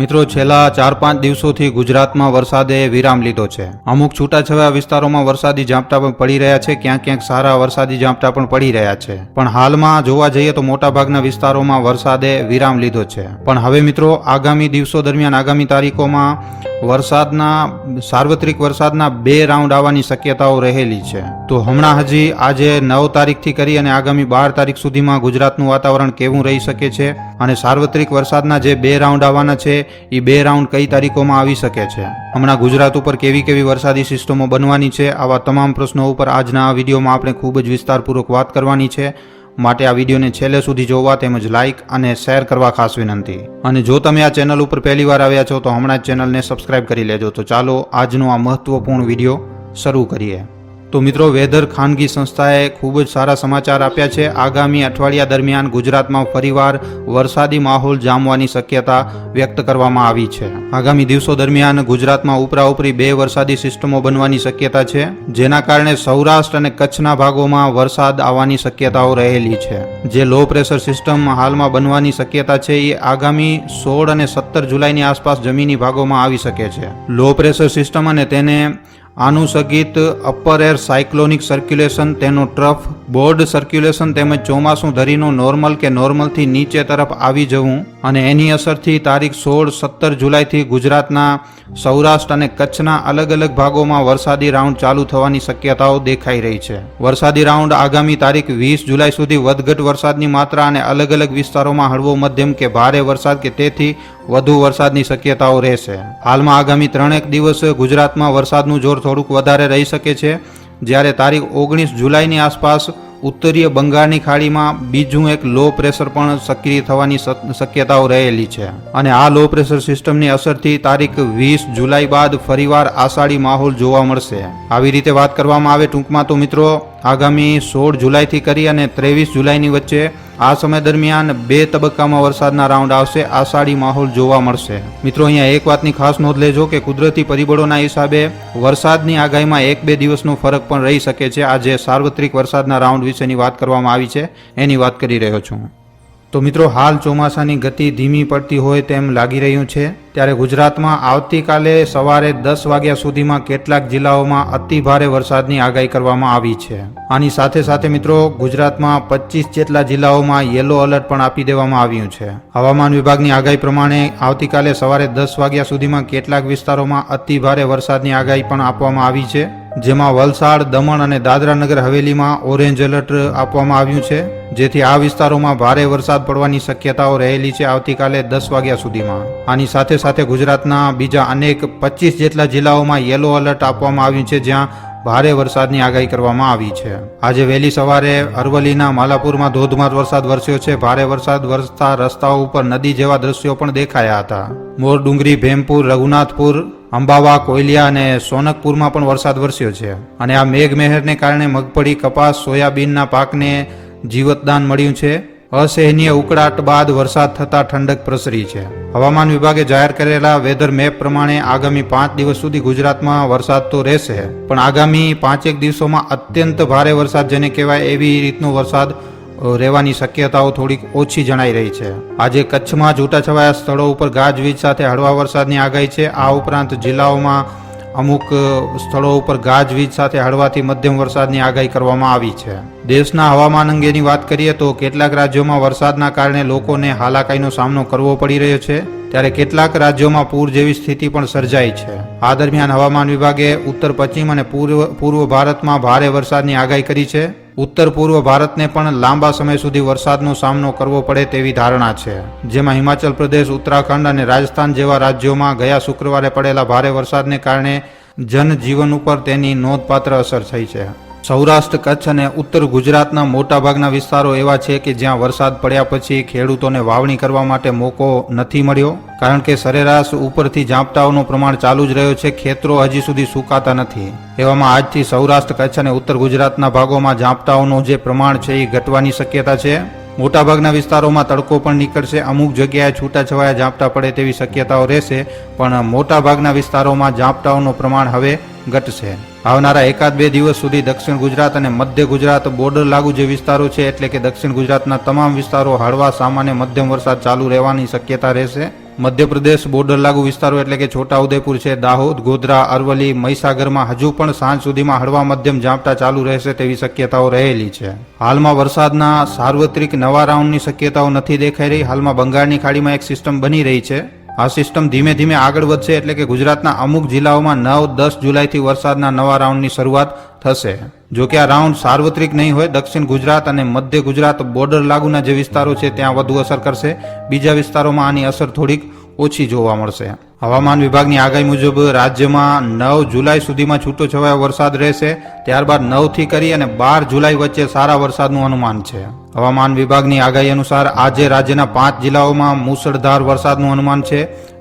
મિત્રો, છેલ્લા ચાર પાંચ દિવસોથી ગુજરાતમાં વરસાદે વિરામ લીધો છે. અમુક છૂટાછવાયા વિસ્તારોમાં વરસાદી ઝાપટા પણ પડી રહ્યા છે ક્યાંક ક્યાંક સારા વરસાદી ઝાપટા પણ પડી રહ્યા છે. પણ હાલમાં જોવા જઈએ તો મોટાભાગના વિસ્તારોમાં વરસાદે વિરામ લીધો છે. પણ હવે મિત્રો, આગામી દિવસો દરમિયાન, આગામી તારીખોમાં વરસાદના, સાર્વત્રિક વરસાદના બે રાઉન્ડ આવવાની શક્યતાઓ રહેલી છે. તો હમણાં હજી આજે નવ તારીખથી કરી અને આગામી બાર તારીખ સુધીમાં ગુજરાતનું વાતાવરણ કેવું રહી શકે છે અને સાર્વત્રિક વરસાદના જે બે રાઉન્ડ આવવાના છે એ બે રાઉન્ડ કઈ તારીખોમાં આવી શકે છે? હમણાં ગુજરાત ઉપર કેવી કેવી વરસાદી સિસ્ટમો બનવાની છે? આવા તમામ પ્રશ્નો ઉપર આજના આ વિડીયોમાં આપણે ખૂબ જ વિસ્તારપૂર્વક વાત કરવાની છે. માટે આ વિડીયોને છેલ્લે સુધી જોવા તેમજ લાઇક અને શેર કરવા ખાસ વિનંતી. અને જો તમે આ ચેનલ ઉપર પહેલી વાર આવ્યા છો તો હમણાં જ ચેનલને સબસ્ક્રાઇબ કરી લેજો. તો ચાલો આજનો આ મહત્વપૂર્ણ વીડિયો શરૂ કરીએ. તો મિત્રો, વેધર ખાનગી સંસ્થાએ ખૂબ જ સારા સમાચાર આપ્યા છે. આગામી અઠવાડિયા દરમિયાન ગુજરાતમાં ફરીવાર વરસાદી માહોલ જામવાની શક્યતા વ્યક્ત કરવામાં આવી છે. આગામી દિવસો દરમિયાન ગુજરાતમાં ઉપરાઉપરી બે વરસાદી સિસ્ટમો બનવાની શક્યતા છે, જેના કારણે સૌરાષ્ટ્ર અને કચ્છના ભાગોમાં વરસાદ આવવાની શક્યતાઓ રહેલી છે. જે લો પ્રેશર સિસ્ટમ હાલમાં બનવાની શક્યતા છે, એ આગામી સોળ અને સત્તર જુલાઈની આસપાસ જમીની ભાગોમાં આવી શકે છે. લો પ્રેશર સિસ્ટમ અને તેને આનુષંગિત અપર એર સાયક્લોનિક સર્ક્યુલેશન તેનો ટ્રફ બોર્ડ સર્ક્યુલેશન તેમજ ચોમાસું ધરીનું નોર્મલ કે નોર્મલથી નીચે તરફ આવી જવું અને એની અસરથી તારીખ સોળ સત્તર જુલાઈથી ગુજરાતના સૌરાષ્ટ્ર અને કચ્છના અલગ અલગ ભાગોમાં વરસાદી રાઉન્ડ ચાલુ થવાની શક્યતાઓ દેખાઈ રહી છે. વરસાદી રાઉન્ડ આગામી તારીખ વીસ જુલાઈ સુધી વધઘટ વરસાદની માત્રા અને અલગ અલગ વિસ્તારોમાં હળવો મધ્યમ કે ભારે વરસાદ કે તેથી વધુ વરસાદની શક્યતાઓ રહેશે. હાલમાં આગામી ત્રણેક દિવસ ગુજરાતમાં વરસાદનું જોર થોડુંક વધારે રહી શકે છે. જ્યારે તારીખ ઓગણીસ જુલાઈની આસપાસ ઉત્તરીય બંગાળની ખાડીમાં બીજું એક લો પ્રેશર પણ સક્રિય થવાની શક્યતાઓ રહેલી છે. અને આ લો પ્રેશર સિસ્ટમની અસરથી તારીખ વીસ જુલાઈ બાદ ફરીવાર આષાઢી માહોલ જોવા મળશે. આવી રીતે વાત કરવામાં આવે ટૂંકમાં તો મિત્રો, આગામી સોળ જુલાઈથી કરી અને ત્રેવીસ જુલાઈની વચ્ચે આ સમય દરમિયાન બે તબક્કામાં વરસાદના રાઉન્ડ આવશે. આષાઢી માહોલ જોવા મળશે. મિત્રો, અહીંયા એક વાતની ખાસ નોંધ લેજો કે કુદરતી પરિબળોના હિસાબે વરસાદની આગાહીમાં એક બે દિવસનો ફરક પણ રહી શકે છે. આજે સાર્વત્રિક વરસાદના રાઉન્ડ વિશેની વાત કરવામાં આવી છે. એની વાત કરી રહ્યો છું. તો મિત્રો, હાલ ચોમાસાની ગતિ ધીમી પડતી હોય તેમ લાગી રહ્યું છે. ત્યારે ગુજરાતમાં આવતીકાલે સવારે દસ વાગ્યા સુધીમાં કેટલાક જિલ્લાઓમાં અતિભારે વરસાદની આગાહી કરવામાં આવી છે. આની સાથે સાથે મિત્રો, ગુજરાતમાં પચીસ જેટલા જિલ્લાઓમાં યલો એલર્ટ પણ આપી દેવામાં આવ્યું છે. હવામાન વિભાગની આગાહી પ્રમાણે આવતીકાલે સવારે દસ વાગ્યા સુધીમાં કેટલાક વિસ્તારોમાં અતિભારે વરસાદની આગાહી પણ આપવામાં આવી છે. જેમાં વલસાડ, દમણ અને દાદરા નગર હવેલીમાં ઓરેન્જ એલર્ટ આપવામાં આવ્યું છે. જેથી આ વિસ્તારોમાં ભારે વરસાદ પડવાની શક્યતાઓ રહેલી છે આવતીકાલે દસ વાગ્યા સુધીમાં. આની સાથે સાથે ગુજરાતના બીજા અનેક પચીસ જેટલા જિલ્લાઓમાં યલો એલર્ટ આપવામાં આવ્યું છે, જ્યાં ભારે વરસાદની આગાહી કરવામાં આવી છે. આજે વહેલી સવારે અરવલ્લીના માલાપુરમાં ધોધમાર વરસાદ વરસ્યો છે. ભારે વરસાદ વરસતા રસ્તાઓ ઉપર નદી જેવા દ્રશ્યો પણ દેખાયા હતા. મોરડુંગરી, ભેમપુર, રઘુનાથપુર અંબાવા, કોયલિયા અને સોનકપુરમાં પણ વરસાદ વરસ્યો છે. અને આ મેઘમહેરને કારણે મગફળી, કપાસ, સોયાબીનના પાકને જીવતદાન મળ્યું છે. અસહનીય ઉકળાટ બાદ વરસાદ થતાં ઠંડક પ્રસરી છે. હવામાન વિભાગે જાહેર કરેલા વેધર મેપ પ્રમાણે આગામી પાંચ દિવસ સુધી ગુજરાતમાં વરસાદ તો રહેશે, પણ આગામી પાંચેક દિવસોમાં અત્યંત ભારે વરસાદ જેને કહેવાય એવી રીતનો વરસાદ રહેવાની શક્યતાઓ થોડીક ઓછી જણાઈ રહી છે. આજે કચ્છમાં છૂટાછવાયા સ્થળો ઉપર ગાજવીજ સાથે હળવા વરસાદની આગાહી છે. આ ઉપરાંત જિલ્લાઓમાં અમુક સ્થળો ઉપર ગાજવીજ સાથે હળવાથી મધ્યમ વરસાદની આગાહી કરવામાં આવી છે. દેશના હવામાન અંગેની વાત કરીએ તો કેટલાક રાજ્યોમાં વરસાદના કારણે લોકોને હાલાકાઈનો સામનો કરવો પડી રહ્યો છે. ત્યારે કેટલાક રાજ્યોમાં પૂર જેવી સ્થિતિ પણ સર્જાઈ છે. આ દરમિયાન હવામાન વિભાગે ઉત્તર, પશ્ચિમ અને પૂર્વ પૂર્વ ભારતમાં ભારે વરસાદની આગાહી કરી છે. ઉત્તર, પૂર્વ ભારતને પણ લાંબા સમય સુધી વરસાદનો સામનો કરવો પડે તેવી ધારણા છે. જેમાં હિમાચલ પ્રદેશ, ઉત્તરાખંડ અને રાજસ્થાન જેવા રાજ્યોમાં ગયા શુક્રવારે પડેલા ભારે વરસાદને કારણે જનજીવન ઉપર તેની નોંધપાત્ર અસર થઈ છે. સૌરાષ્ટ્ર કચ્છ અને ઉત્તર ગુજરાતના મોટાભાગના વિસ્તારો એવા છે કે જ્યાં વરસાદ પડ્યા પછી ખેડૂતોને વાવણી કરવા માટે મોકો નથી મળ્યો, કારણ કે સરેરાશ ઉપરથી ઝાપટાઓનું પ્રમાણ ચાલુ જ રહ્યો છે, ખેતરો હજી સુધી સુકાતા નથી. એવામાં આજથી સૌરાષ્ટ્ર કચ્છ અને ઉત્તર ગુજરાતના ભાગોમાં ઝાપટાઓનું જે પ્રમાણ છે એ ઘટવાની શક્યતા છે. મોટાભાગના વિસ્તારોમાં તડકો પણ નીકળશે. અમુક જગ્યાએ છૂટાછવાયા ઝાપટા પડે તેવી શક્યતાઓ રહેશે, પણ મોટાભાગના વિસ્તારોમાં ઝાપટાઓનું પ્રમાણ હવે ઘટશે. આવનારા એકાદ બે દિવસ સુધી દક્ષિણ ગુજરાત અને મધ્ય ગુજરાત બોર્ડર લાગુ જે વિસ્તારો છે, એટલે કે દક્ષિણ ગુજરાતના તમામ વિસ્તારો હળવા, સામાન્ય મધ્યમ વરસાદ ચાલુ રહેવાની શક્યતા રહેશે. મધ્યપ્રદેશ બોર્ડર લાગુ વિસ્તારો એટલે કે છોટાઉદેપુર છે, દાહોદ, ગોધરા, અરવલ્લી, મહીસાગરમાં હજુ પણ સાંજ સુધીમાં હળવા મધ્યમ ઝાપટા ચાલુ રહેશે તેવી શક્યતાઓ રહેલી છે. હાલમાં વરસાદના સાર્વત્રિક નવા રાઉન્ડની શક્યતાઓ નથી દેખાઈ રહી. હાલમાં બંગાળની ખાડીમાં એક સિસ્ટમ બની રહી છે. આ સિસ્ટમ ધીમે ધીમે આગળ વધશે એટલે કે ગુજરાતના અમુક જિલ્લાઓમાં નવ, દસ જુલાઈથી વરસાદના નવા રાઉન્ડની શરૂઆત થશે. જો કે આ રાઉન્ડ સાર્વત્રિક નહીં હોય, દક્ષિણ ગુજરાત અને મધ્ય ગુજરાત બોર્ડર લાગુના જે વિસ્તારો છે, ત્યાં વધુ અસર કરશે. બીજા વિસ્તારોમાં આની અસર થોડીક ઓછી જોવા મળશે. હવામાન વિભાગની આગાહી મુજબ રાજ્યમાં નવ જુલાઈ સુધીમાં છૂટોછવાયો વરસાદ રહેશે. ત્યારબાદ નવથી કરી અને બાર જુલાઈ વચ્ચે સારા વરસાદનું અનુમાન છે. હવામાન વિભાગની આગાહી અનુસાર આજે રાજ્યના પાંચ જિલ્લાઓમાં મુસળધાર વરસાદનું અનુમાન છે.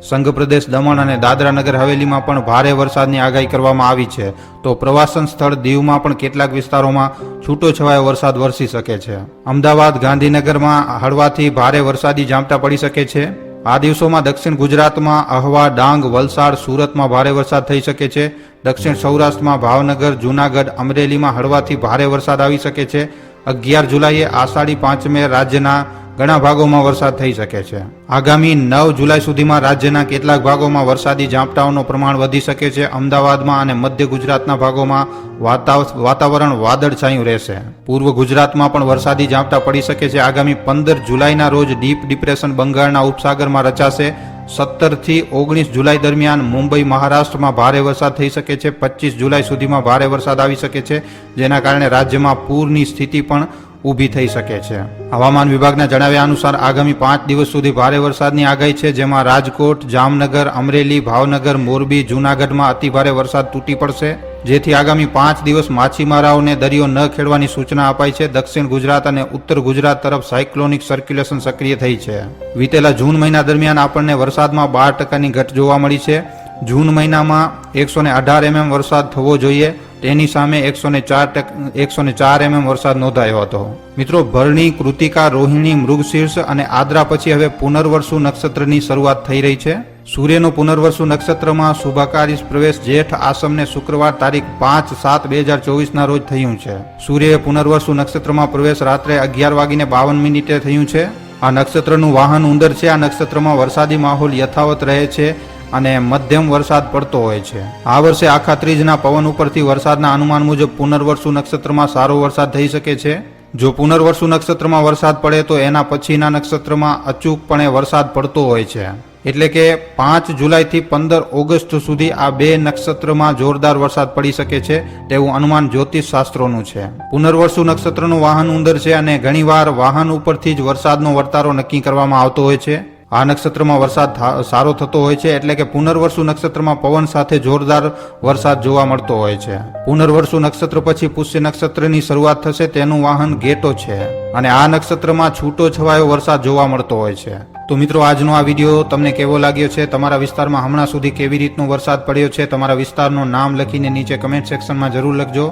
સંઘ પ્રદેશ દમણ અને દાદરા નગર હવેલીમાં પણ ભારે વરસાદની આગાહી કરવામાં આવી છે. તો પ્રવાસન સ્થળ દીવમાં પણ કેટલાક વિસ્તારોમાં છૂટોછવાયો વરસાદ વરસી શકે છે. અમદાવાદ ગાંધીનગરમાં હળવાથી ભારે વરસાદી ઝાપટા પડી શકે છે. આ દિવસોમાં દક્ષિણ ગુજરાતમાં અહવા ડાંગ, વલસાડ, સુરતમાં ભારે વરસાદ થઈ શકે છે. દક્ષિણ સૌરાષ્ટ્રમાં ભાવનગર, જૂનાગઢ, અમરેલીમાં હળવાથી ભારે વરસાદ આવી શકે છે. અગિયાર જુલાઈએ આષાઢી પાંચમે રાજ્યના ઘણા ભાગોમાં વરસાદ થઈ શકે છે. આગામી નવ જુલાઈ સુધીમાં રાજ્યના કેટલાક ભાગોમાં વરસાદી ઝાપટાઓનું પ્રમાણ વધી શકે છે. અમદાવાદમાં અને મધ્ય ગુજરાતના ભાગોમાં વાતાવ- વાતાવરણ વાદળછાયું રહેશે. પૂર્વ ગુજરાતમાં પણ વરસાદી ઝાપટા પડી શકે છે. આગામી પંદર જુલાઈના રોજ ડીપ ડિપ્રેશન બંગાળના ઉપસાગરમાં રચાશે. સત્તરથી ઓગણીસ જુલાઈ દરમિયાન મુંબઈ, મહારાષ્ટ્રમાં ભારે વરસાદ થઈ શકે છે. પચીસ જુલાઈ સુધીમાં ભારે વરસાદ આવી શકે છે. જેના કારણે રાજ્યમાં પૂરની સ્થિતિ પણ ઊભી થઈ શકે છે. હવામાન વિભાગના જણાવ્યા અનુસાર આગામી પાંચ દિવસ સુધી ભારે વરસાદની આગાહી છે, જેમાં રાજકોટ, જામનગર, અમરેલી, ભાવનગર, મોરબી, જૂનાગઢમાં અતિભારે વરસાદ તૂટી પડશે, જેથી આગામી પાંચ દિવસ માછીમારાઓને દરિયો ન ખેડવાની સૂચના અપાઈ છે. દક્ષિણ ગુજરાત અને ઉત્તર ગુજરાત તરફ સાયક્લોનિક સર્ક્યુલેશન સક્રિય થઈ છે. વીતેલા જૂન મહિના દરમિયાન આપણને વરસાદમાં બાર ટકાની ઘટ જોવા મળી છે. જૂન મહિનામાં એકસો ને અઢાર એમએમ વરસાદ થવો જોઈએ. તેની સામે એકસો ને ચાર એકસો ને ચાર એમએમ વરસાદ નોંધાયો હતો. મિત્રો, ભરણી, કૃતિકા, રોહિણી, મૃગશીર્ષ અને આદ્રા પછી હવે પુનર્વસુ નક્ષત્રની શરૂઆત થઈ રહી છે. સૂર્યનો પુનર્વસુ નક્ષત્રમાં શુભાકારી પ્રવેશ જેઠ આસમને શુક્રવાર તારીખ પાંચ સાત બે હજાર ચોવીસના રોજ થયું છે. સૂર્યએ પુનર્વસુ નક્ષત્રમાં પ્રવેશ રાત્રે અગિયાર વાગીને બાવન મિનિટે થયું છે. આ નક્ષત્રનું વાહન ઉંદર છે. આ નક્ષત્રમાં વરસાદી માહોલ યથાવત રહે છે. અને મધ્યમ વરસાદ પડતો હોય છે. આ વર્ષે આખા ત્રીજના પવન ઉપરથી વરસાદના અનુમાન મુજબ પુનર્વસુ નક્ષત્રમાં સારો વરસાદ થઈ શકે છે. જો પુનર્વસુ નક્ષત્રમાં વરસાદ પડે તો એના પછીના નક્ષત્રમાં અચૂકપણે વરસાદ પડતો હોય છે. એટલે કે પાંચ જુલાઈથી પંદર ઓગસ્ટ સુધી આ બે નક્ષત્રમાં જોરદાર વરસાદ પડી શકે છે તેવું અનુમાન જ્યોતિષ શાસ્ત્રોનું છે. પુનર્વસુ નક્ષત્રનું વાહન ઉંદર છે અને ઘણીવાર વાહન ઉપરથી જ વરસાદનો વર્તારો નક્કી કરવામાં આવતો હોય છે. આ નક્ષત્રમાં વરસાદ સારો થતો હોય છે એટલે કે પુનર્વસુ નક્ષત્રમાં પવન સાથે જોરદાર વરસાદ જોવા મળતો હોય છે. પુનર્વસુ નક્ષત્ર પછી પુષ્ય નક્ષત્રની શરૂઆત થશે તેનું વાહન ગેટો છે અને આ નક્ષત્રમાં છૂટો છવાયો વરસાદ જોવા મળતો હોય છે. તો મિત્રો, આજનો આ વીડિયો તમને કેવો લાગ્યો છે? તમારા વિસ્તારમાં હમણાં સુધી કેવી રીતનો વરસાદ પડ્યો છે? તમારા વિસ્તારનું નામ લખીને નીચે કમેન્ટ સેક્શનમાં જરૂર લખજો.